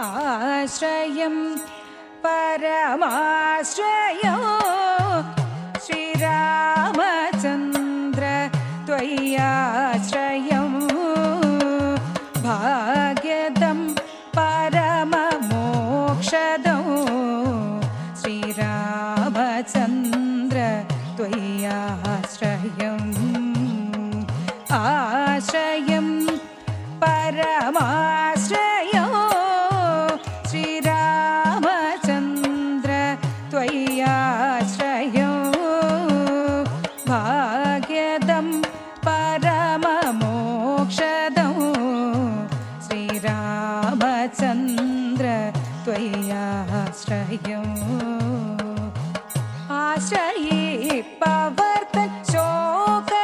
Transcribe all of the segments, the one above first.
ആശ്രയം പരമാശ്രയോ? ശ്രീരാമചന്ദ്ര ത്വയ്യാശ്രയം. ഭാഗ്യദം പരമമോക്ഷദം. ശ്രീരാമചന്ദ്ര ത്വയ്യാശ്രയം. ആശ്രയം പരമാശ്രയോ सौख्यदं परममोक्षदं। श्रीरामचन्द्र त्वय्याश्रयम् आश्रये पवर्त शोककोटिकले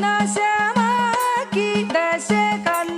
न शमाकि दशकन्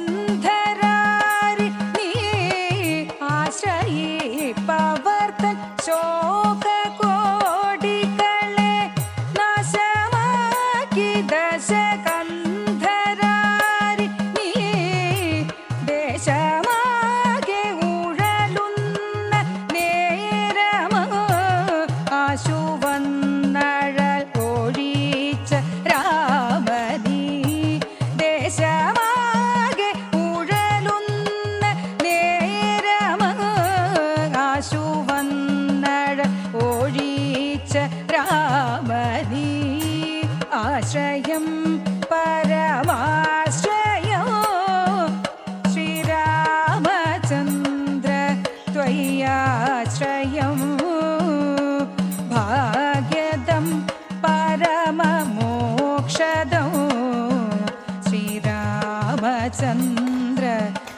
चन्द्र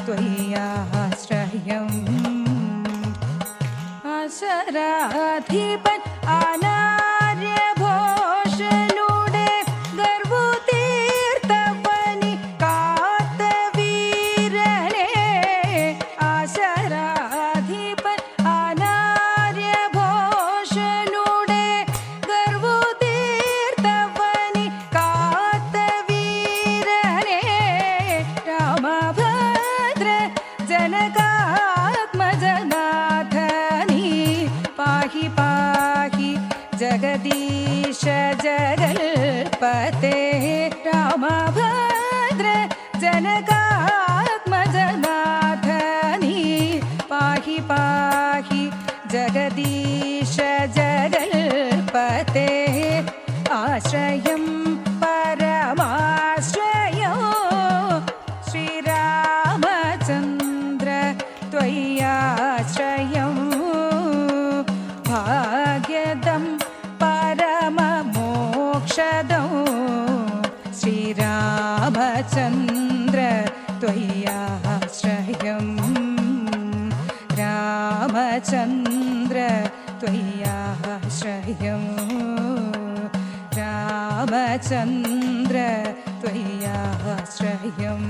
त्वय्याश्रयम् अशराधिपत् आना जगल पते रामभद्र जनकात्मजनाथनी। पाहि पाहि जगदीश जगल पते आश्रयम् ശ്രീരാമചന്ദ്ര ത്വയ്യാശ്രയം രാമചന്ദ്ര ത്വയ്യാശ്രയം രാമചന്ദ്ര ത്വയ്യാശ്രയം